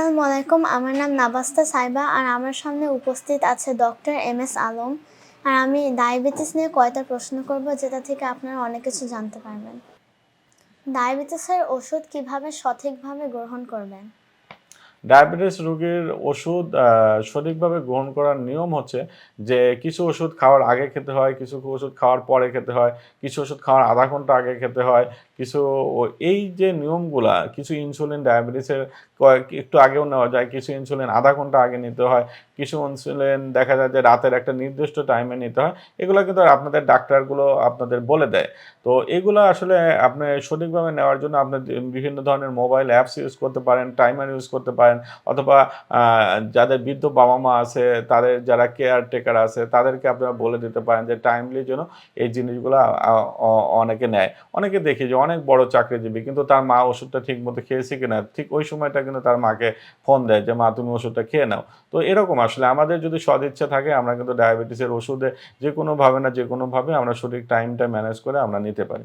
আসসালামু আলাইকুম। আমার নাম নাবাস্তা সাইবা আর আমার সামনে উপস্থিত আছে ডক্টর এম এস আলম। আর আমি ডায়াবেটিস নিয়ে কয়টা প্রশ্ন করব যেটা থেকে আপনারা অনেক কিছু জানতে পারবেন। ডায়াবেটিসের ওষুধ কীভাবে সঠিকভাবে গ্রহণ করবেন? ডায়াবেটিস রোগীর ওষুধ সঠিকভাবে গ্রহণ করার নিয়ম হচ্ছে যে কিছু ওষুধ খাওয়ার আগে খেতে হয়, কিছু ওষুধ খাওয়ার পরে খেতে হয়, কিছু ওষুধ খাওয়ার আধা ঘণ্টা আগে খেতে হয় কিছু এই যে নিয়মগুলা, কিছু ইনসুলিন ডায়াবেটিসের কয়েক, একটু আগেও নেওয়া যায়, কিছু ইনসুলিন আধা ঘণ্টা আগে নিতে হয়, কিছু ইনসুলিন দেখা যায় যে রাতের একটা নির্দিষ্ট টাইমে নিতে হয়, এগুলো কিন্তু আপনাদের ডাক্তারগুলো আপনাদের বলে দেয়। তো এগুলো আসলে আপনি সঠিকভাবে নেওয়ার জন্য আপনি বিভিন্ন ধরনের মোবাইল অ্যাপস ইউজ করতে পারেন টাইমার ইউজ করতে পারেন, অথবা যাদের বৃদ্ধ বাবা মা আছে, তাদের যারা কেয়ার টেকার আছে, তাদেরকে আপনারা বলে দিতে পারেন যে টাইমলি যেন এই জিনিসগুলো অনেকে নেয়। অনেকে দেখি যে অনেক বড় চাকরিজীবী, কিন্তু তার মা ওষুধটা ঠিক মতো খেয়েছে কিনা, ঠিক ওই সময়টা কিন্তু তার মাকে ফোন দেয় যে, মা, তুমি ওষুধটা খেয়ে নাও। তো এরকম আসলে আমাদের যদি সদিচ্ছা থাকে, আমরা কিন্তু ডায়াবেটিসের ওষুধে যে কোনোভাবে না যে কোনোভাবে আমরা সঠিক টাইমটা ম্যানেজ করে আমরা নিতে পারি।